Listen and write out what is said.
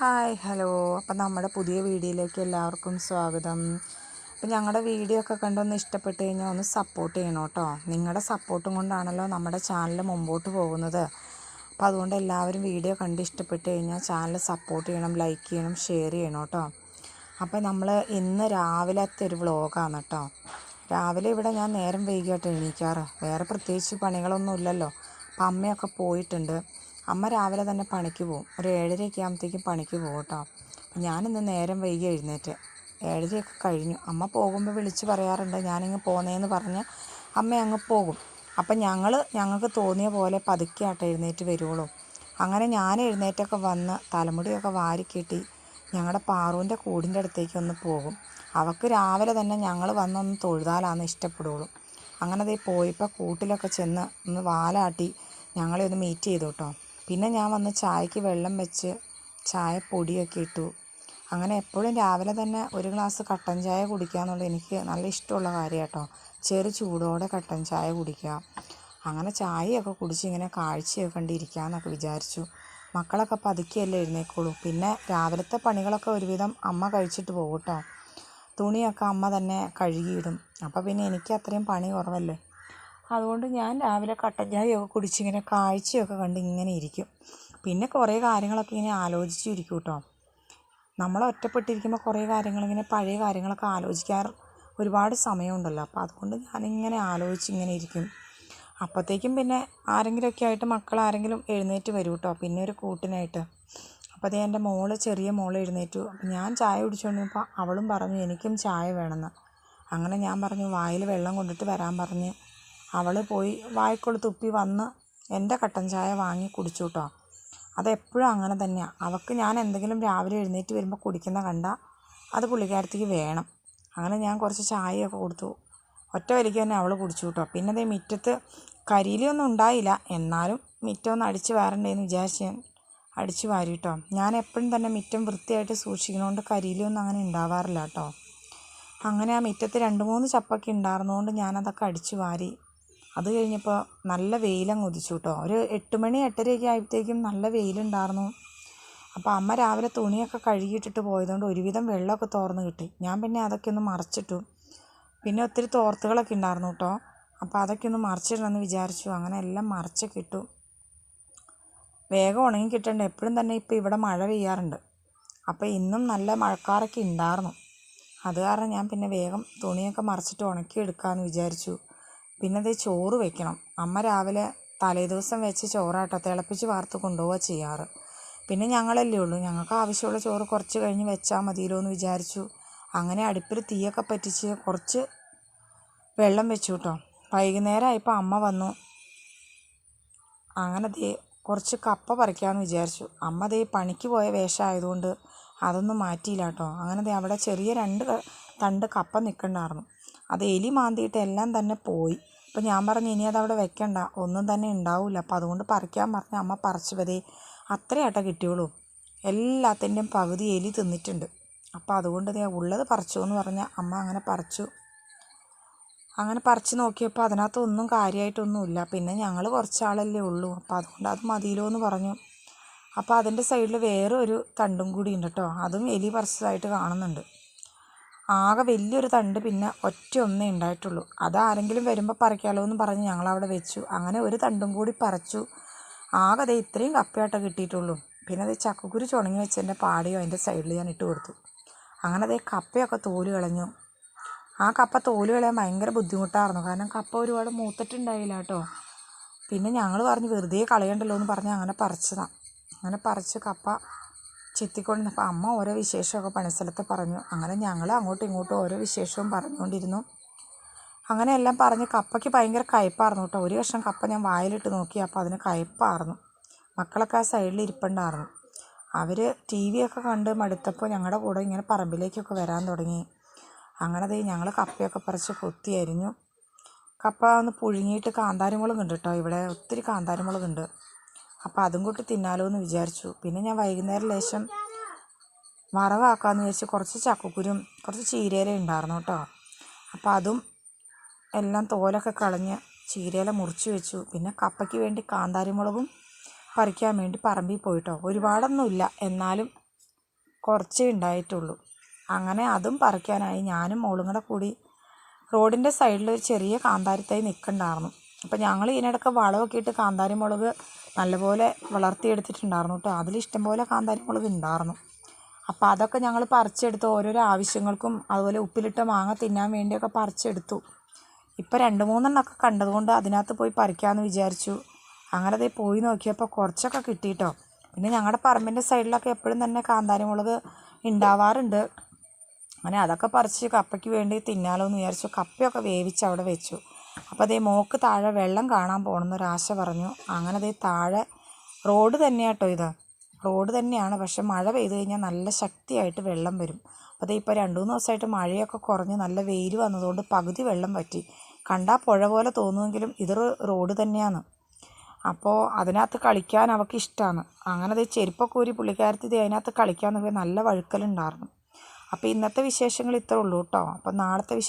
Hi hello. അപ്പം നമ്മുടെ പുതിയ വീഡിയോയിലേക്ക് എല്ലാവർക്കും സ്വാഗതം. അപ്പം ഞങ്ങളുടെ വീഡിയോ ഒക്കെ കണ്ടൊന്ന് ഇഷ്ടപ്പെട്ട് കഴിഞ്ഞാൽ ഒന്ന് സപ്പോർട്ട് ചെയ്യണം കേട്ടോ. നിങ്ങളുടെ സപ്പോർട്ടും കൊണ്ടാണല്ലോ നമ്മുടെ ചാനൽ മുമ്പോട്ട് പോകുന്നത്. അപ്പോൾ അതുകൊണ്ട് എല്ലാവരും വീഡിയോ കണ്ട് ഇഷ്ടപ്പെട്ട് കഴിഞ്ഞാൽ ചാനൽ സപ്പോർട്ട് ചെയ്യണം ലൈക്ക് ചെയ്യണം ഷെയർ ചെയ്യണം കേട്ടോ. അപ്പോൾ നമ്മൾ ഇന്ന് രാവിലത്തെ ഒരു വ്ളോഗാണ് കേട്ടോ. രാവിലെ ഇവിടെ ഞാൻ നേരം വൈകിയായിട്ട് എണീക്കാറ്. വേറെ പ്രത്യേകിച്ച് പണികളൊന്നും ഇല്ലല്ലോ. അപ്പം അമ്മയൊക്കെ പോയിട്ടുണ്ട്. അമ്മ രാവിലെ തന്നെ പണിക്ക് പോകും ഒരു ഏഴരയൊക്കെ ആകുമ്പോഴത്തേക്കും പണിക്ക് പോകും കേട്ടോ. ഞാനിന്ന് നേരം വൈകി എഴുന്നേറ്റ്. ഏഴരയൊക്കെ കഴിഞ്ഞു. അമ്മ പോകുമ്പോൾ വിളിച്ച് പറയാറുണ്ട് ഞാനിങ്ങ് പോന്നേന്ന് പറഞ്ഞ് അമ്മ അങ്ങ് പോകും. അപ്പം ഞങ്ങൾ ഞങ്ങൾക്ക് തോന്നിയ പോലെ പതുക്കെ ആട്ടെ എഴുന്നേറ്റ് വരുവുള്ളൂ. അങ്ങനെ ഞാൻ എഴുന്നേറ്റൊക്കെ വന്ന് തലമുടിയൊക്കെ വാരിക്കെട്ടി ഞങ്ങളുടെ പാറുവിന്റെ കൂടിന്റെ അടുത്തേക്ക് ഒന്ന് പോകും. അവൾക്ക് രാവിലെ തന്നെ ഞങ്ങൾ വന്നൊന്ന് തൊഴുതാലാന്ന് ഇഷ്ടപ്പെടുള്ളൂ അങ്ങനെ ദേ പോയപ്പോൾ കൂട്ടിലൊക്കെ ചെന്ന് ഒന്ന് വാലാട്ടി ഞങ്ങളെ ഒന്ന് മീറ്റ് ചെയ്തു കേട്ടോ. പിന്നെ ഞാൻ വന്ന് ചായക്ക് വെള്ളം വെച്ച് ചായ പൊടിയൊക്കെ ഇട്ടു. അങ്ങനെ എപ്പോഴും രാവിലെ തന്നെ ഒരു ഗ്ലാസ് കട്ടൻ ചായ കുടിക്കുക എന്നുള്ളത് എനിക്ക് നല്ല ഇഷ്ടമുള്ള കാര്യം കേട്ടോ. ചെറു ചൂടോടെ കട്ടൻ ചായ കുടിക്കുക. അങ്ങനെ ചായയൊക്കെ കുടിച്ച് ഇങ്ങനെ കാഴ്ചയൊക്കെ കണ്ടിരിക്കാമെന്നൊക്കെ വിചാരിച്ചു. മക്കളൊക്കെ പതുക്കിയല്ലേ എഴുന്നേക്കുള്ളൂ. പിന്നെ രാവിലത്തെ പണികളൊക്കെ ഒരുവിധം അമ്മ കഴിച്ചിട്ട് പോകും തുണിയൊക്കെ അമ്മ തന്നെ കഴുകിയിടും. അപ്പോൾ പിന്നെ എനിക്ക് അത്രയും പണി കുറവല്ലേ? അതുകൊണ്ട് ഞാൻ രാവിലെ കട്ടൻ ചായയൊക്കെ കുടിച്ചിങ്ങനെ കാഴ്ചയൊക്കെ കണ്ട് ഇങ്ങനെ ഇരിക്കും. പിന്നെ കുറേ കാര്യങ്ങളൊക്കെ ഇങ്ങനെ ആലോചിച്ചിരിക്കും കേട്ടോ. നമ്മൾ ഒറ്റപ്പെട്ടിരിക്കുമ്പോൾ കുറേ കാര്യങ്ങളിങ്ങനെ പഴയ കാര്യങ്ങളൊക്കെ ആലോചിക്കാറ് ഒരുപാട് സമയമുണ്ടല്ലോ. അപ്പോൾ അതുകൊണ്ട് ഞാനിങ്ങനെ ആലോചിച്ച് ഇങ്ങനെ ഇരിക്കും. അപ്പോഴത്തേക്കും പിന്നെ ആരെങ്കിലുമൊക്കെ ആയിട്ട് മക്കൾ ആരെങ്കിലും എഴുന്നേറ്റ് വരും കേട്ടോ. പിന്നെ ഒരു കൂട്ടിനായിട്ട്. അപ്പോൾ അതേ എന്റെ മോൾ ചെറിയ മോൾ എഴുന്നേറ്റു. ഞാൻ ചായ കുടിച്ചുകൊണ്ടിരുന്നപ്പോൾ അവളും പറഞ്ഞു എനിക്കും ചായ വേണമെന്ന്. അങ്ങനെ ഞാൻ പറഞ്ഞു വായിൽ വെള്ളം കൊണ്ടിട്ട് വരാൻ പറഞ്ഞ് അവൾ പോയി വായ്ക്കുള്ള തുപ്പി വന്ന് എന്റെ കട്ടൻ ചായ വാങ്ങി കുടിച്ചു കേട്ടോ അതെപ്പോഴും അങ്ങനെ തന്നെയാണ് അവൾക്ക് ഞാൻ എന്തെങ്കിലും രാവിലെ എഴുന്നേറ്റ് വരുമ്പോൾ കുടിക്കുന്ന കണ്ട അത് പുള്ളിക്കാരത്തേക്ക് വേണം. അങ്ങനെ ഞാൻ കുറച്ച് ചായയൊക്കെ കൊടുത്തു. ഒറ്റ വലിക്ക് തന്നെ അവൾ കുടിച്ചു കേട്ടോ പിന്നെ അതേ മുറ്റത്ത് കരിയിലൊന്നും ഉണ്ടായില്ല. എന്നാലും മുറ്റം ഒന്ന് അടിച്ച് വാരണ്ടേന്ന് വിചാരിച്ച് ഞാൻ അടിച്ചു വാരി കേട്ടോ ഞാൻ എപ്പോഴും തന്നെ മുറ്റം വൃത്തിയായിട്ട് സൂക്ഷിക്കുന്നതുകൊണ്ട് കരിയിലൊന്നും അങ്ങനെ ഉണ്ടാവാറില്ല കേട്ടോ അങ്ങനെ ആ മുറ്റത്ത് രണ്ട് മൂന്ന് ചപ്പൊക്കെ ഉണ്ടായിരുന്നതുകൊണ്ട് ഞാനതൊക്കെ അടിച്ചു വാരി അത് കഴിഞ്ഞപ്പോൾ നല്ല വെയിലങ്ങ് ഉദിച്ചു കേട്ടോ ഒരു എട്ട് മണി എട്ടരയൊക്കെ ആയപ്പോഴത്തേക്കും നല്ല വെയിലുണ്ടായിരുന്നു അപ്പോൾ അമ്മ രാവിലെ തുണിയൊക്കെ കഴുകിയിട്ടിട്ട് പോയതുകൊണ്ട് ഒരുവിധം വെള്ളമൊക്കെ തോർന്ന് കിട്ടി. ഞാൻ പിന്നെ അതൊക്കെ ഒന്ന് മറച്ചിട്ടു. പിന്നെ ഒത്തിരി തോർത്തുകളൊക്കെ ഉണ്ടായിരുന്നു കേട്ടോ അപ്പോൾ അതൊക്കെ ഒന്ന് മറിച്ചിടണമെന്ന് വിചാരിച്ചു. അങ്ങനെ എല്ലാം മറിച്ചൊക്കെ ഇട്ടു. വേഗം ഉണങ്ങി കിട്ടണ്ട? എപ്പോഴും തന്നെ ഇപ്പോൾ ഇവിടെ മഴ പെയ്യാറുണ്ട്. അപ്പോൾ ഇന്നും നല്ല മഴക്കാറൊക്കെ ഉണ്ടായിരുന്നു അത് കാരണം ഞാൻ പിന്നെ വേഗം തുണിയൊക്കെ മറിച്ചിട്ട് ഉണക്കി എടുക്കാമെന്ന് വിചാരിച്ചു. പിന്നെ അത് ചോറ് വെക്കണം. അമ്മ രാവിലെ തലേദിവസം വെച്ച് ചോറാട്ടോ തിളപ്പിച്ച് വാർത്ത് കൊണ്ടുപോവുക ചെയ്യാറ്. പിന്നെ ഞങ്ങളല്ലേ ഉള്ളൂ. ഞങ്ങൾക്ക് ആവശ്യമുള്ള ചോറ് കുറച്ച് കഴിഞ്ഞ് വെച്ചാൽ മതിയല്ലോ എന്ന് വിചാരിച്ചു. അങ്ങനെ അടുപ്പിൽ തീയൊക്കെ പറ്റിച്ച് കുറച്ച് വെള്ളം വെച്ചു കേട്ടോ വൈകുന്നേരം ആയപ്പോൾ അമ്മ വന്നു. അങ്ങനെ ദേ കുറച്ച് കപ്പ പറിക്കാമെന്ന് വിചാരിച്ചു. അമ്മ ദേ പണിക്ക് പോയ വേഷമായതുകൊണ്ട് അതൊന്നും മാറ്റിയില്ല കേട്ടോ അങ്ങനെ ദേ അവിടെ ചെറിയ രണ്ട് തണ്ട് കപ്പ നിൽക്കണ്ടായിരുന്നു അത് എലി മാന്തിയിട്ട് എല്ലാം തന്നെ പോയി. അപ്പം ഞാൻ പറഞ്ഞു ഇനി അതവിടെ വെക്കണ്ട. ഒന്നും തന്നെ ഉണ്ടാവില്ല അപ്പം അതുകൊണ്ട് പറിക്കാൻ പറഞ്ഞ അമ്മ പറിച്ചു പതേ അത്രയാട്ടോ കിട്ടിയുള്ളൂ. എല്ലാത്തിന്റെയും പകുതി എലി തിന്നിട്ടുണ്ട്. അപ്പോൾ അതുകൊണ്ട് ഞാൻ ഉള്ളത് പറിച്ചു എന്ന് പറഞ്ഞാൽ അമ്മ അങ്ങനെ പറിച്ചു. അങ്ങനെ പറിച്ചു നോക്കിയപ്പോൾ അതിനകത്ത് ഒന്നും കാര്യമായിട്ടൊന്നുമില്ല പിന്നെ ഞങ്ങൾ കുറച്ചാളല്ലേ ഉള്ളൂ. അപ്പോൾ അതുകൊണ്ട് അത് മതിയിലോ എന്ന് പറഞ്ഞു. അപ്പോൾ അതിന്റെ സൈഡിൽ വേറെ ഒരു തണ്ടും കൂടി ഉണ്ട് കേട്ടോ അതും എലി പറിച്ചതായിട്ട് കാണുന്നുണ്ട്. ആകെ വലിയൊരു തണ്ട് പിന്നെ ഒറ്റ ഒന്നേ ഉണ്ടായിട്ടുള്ളൂ. അതാരെങ്കിലും വരുമ്പോൾ പറിക്കാമല്ലോ എന്ന് പറഞ്ഞ് ഞങ്ങളവിടെ വെച്ചു. അങ്ങനെ ഒരു തണ്ടും കൂടി പറിച്ചു. ആകെ അത് ഇത്രയും കപ്പയാട്ടോ കിട്ടിയിട്ടുള്ളൂ. പിന്നെ അത് ചക്കക്കുരു ചുണങ്ങി വെച്ചതിന്റെ പാടിയോ അതിന്റെ സൈഡിൽ ഞാൻ ഇട്ട് കൊടുത്തു. അങ്ങനെ അതേ കപ്പയൊക്കെ തോൽ കളഞ്ഞു. ആ കപ്പ തോൽ കളയാൻ ഭയങ്കര ബുദ്ധിമുട്ടായിരുന്നു. കാരണം കപ്പ ഒരുപാട് മൂത്തിട്ടുണ്ടായില്ല കേട്ടോ. പിന്നെ ഞങ്ങൾ പറഞ്ഞു വെറുതെ കളയണ്ടല്ലോ എന്ന് പറഞ്ഞ് അങ്ങനെ പറിച്ചതാണ് അങ്ങനെ പറിച്ച് കപ്പ ചെത്തിക്കൊണ്ടിരുന്നപ്പോൾ അമ്മ ഓരോ വിശേഷമൊക്കെ പണിസ്ഥലത്ത് പറഞ്ഞു. അങ്ങനെ ഞങ്ങൾ അങ്ങോട്ടും ഇങ്ങോട്ടും ഓരോ വിശേഷവും പറഞ്ഞുകൊണ്ടിരുന്നു. അങ്ങനെ എല്ലാം പറഞ്ഞ് കപ്പയ്ക്ക് ഭയങ്കര കയ്പ്പായിരുന്നു കേട്ടോ. ഒരു കഷ്ണം കപ്പ ഞാൻ വായിലിട്ട് നോക്കി അപ്പോൾ അതിന് കയ്പ്പായിരുന്നു മക്കളൊക്കെ ആ സൈഡിൽ ഇരിപ്പുണ്ടായിരുന്നു. അവർ ടി വി ഒക്കെ കണ്ട് മടുത്തപ്പോൾ ഞങ്ങളുടെ കൂടെ ഇങ്ങനെ പറമ്പിലേക്കൊക്കെ വരാൻ തുടങ്ങി. അങ്ങനെ അത് ഞങ്ങൾ കപ്പയൊക്കെ പറിച്ച് കൊത്തി അരിഞ്ഞു. കപ്പ ഒന്ന് പുഴുങ്ങിയിട്ട് കാന്താരിമുളക് ഉണ്ട് കേട്ടോ. ഇവിടെ ഒത്തിരി കാന്താരിമുളക് ഉണ്ട്. അപ്പോൾ അതും കൂട്ടി തിന്നാലോ എന്ന് വിചാരിച്ചു. പിന്നെ ഞാൻ വൈകുന്നേരം ലേശം വറവാക്കാമെന്ന് വിചാരിച്ച് കുറച്ച് ചക്കക്കുരും കുറച്ച് ചീരയില ഉണ്ടായിരുന്നു കേട്ടോ അപ്പോൾ അതും എല്ലാം തോലൊക്കെ കളഞ്ഞ് ചീരയില മുറിച്ച് വെച്ചു. പിന്നെ കപ്പയ്ക്ക് വേണ്ടി കാന്താരിമുളകും പറിക്കാൻ വേണ്ടി പറമ്പിൽ പോയിട്ടോ. ഒരുപാടൊന്നുമില്ല. എന്നാലും കുറച്ചേ ഉണ്ടായിട്ടുള്ളൂ. അങ്ങനെ അതും പറിക്കാനായി ഞാനും മോളും കൂടെ കൂടി റോഡിന്റെ സൈഡിൽ ഒരു ചെറിയ കാന്താരിത്തൈ നിൽക്കണ്ടായിരുന്നു അപ്പോൾ ഞങ്ങൾ ഇതിനിടയ്ക്ക് വളമൊക്കെ ഇട്ട് കാന്താരി മുളക് നല്ലപോലെ വളർത്തിയെടുത്തിട്ടുണ്ടായിരുന്നു കേട്ടോ. അതിലിഷ്ടം ഇഷ്ടംപോലെ കാന്താരി മുളക് ഉണ്ടായിരുന്നു. അപ്പോൾ അതൊക്കെ ഞങ്ങൾ പറിച്ചെടുത്ത് ഓരോരോ ആവശ്യങ്ങൾക്കും അതുപോലെ ഉപ്പിലിട്ട മാങ്ങ തിന്നാൻ വേണ്ടിയൊക്കെ പറിച്ചെടുത്തു. ഇപ്പോൾ രണ്ട് മൂന്നെണ്ണമൊക്കെ കണ്ടതുകൊണ്ട് അതിനകത്ത് പോയി പറിക്കാമെന്ന് വിചാരിച്ചു. അങ്ങനെ അതേ പോയി നോക്കിയപ്പോൾ കുറച്ചൊക്കെ കിട്ടിയിട്ടോ പിന്നെ ഞങ്ങളുടെ പറമ്പിന്റെ സൈഡിലൊക്കെ എപ്പോഴും തന്നെ കാന്താരി മുളക് ഉണ്ടാവാറുണ്ട് അങ്ങനെ അതൊക്കെ പറിച്ച് കപ്പയ്ക്ക് വേണ്ടി തിന്നാലോ എന്ന് വിചാരിച്ചു. കപ്പയൊക്കെ വേവിച്ച് അവിടെ വെച്ചു. അപ്പോൾ അതേ മോക്ക് താഴെ വെള്ളം കാണാൻ പോകണമെന്നൊരാശ പറഞ്ഞു. അങ്ങനെ അതേ താഴെ റോഡ് തന്നെയാട്ടോ ഇത്. റോഡ് തന്നെയാണ്. പക്ഷെ മഴ പെയ്തു കഴിഞ്ഞാൽ നല്ല ശക്തിയായിട്ട് വെള്ളം വരും. അപ്പോൾ അതേ ഇപ്പോൾ രണ്ട് മൂന്ന് ദിവസമായിട്ട് മഴയൊക്കെ കുറഞ്ഞ് നല്ല വെയിൽ വന്നതുകൊണ്ട് പകുതി വെള്ളം പറ്റി കണ്ടാൽ പുഴ പോലെ തോന്നുമെങ്കിലും ഇത് റോഡ് തന്നെയാണ്. അപ്പോൾ അതിനകത്ത് കളിക്കാൻ അവൾക്ക് ഇഷ്ടമാണ് അങ്ങനെ ദേ ചെരുപ്പൊക്കെ ഊരി പുള്ളിക്കാരത്തി അതിനകത്ത് കളിക്കാൻ നല്ല വഴുക്കലുണ്ടായിരുന്നു. അപ്പോൾ ഇന്നത്തെ വിശേഷങ്ങൾ ഇത്രേ ഉള്ളൂ കേട്ടോ. അപ്പോൾ നാളത്തെ വിശേഷം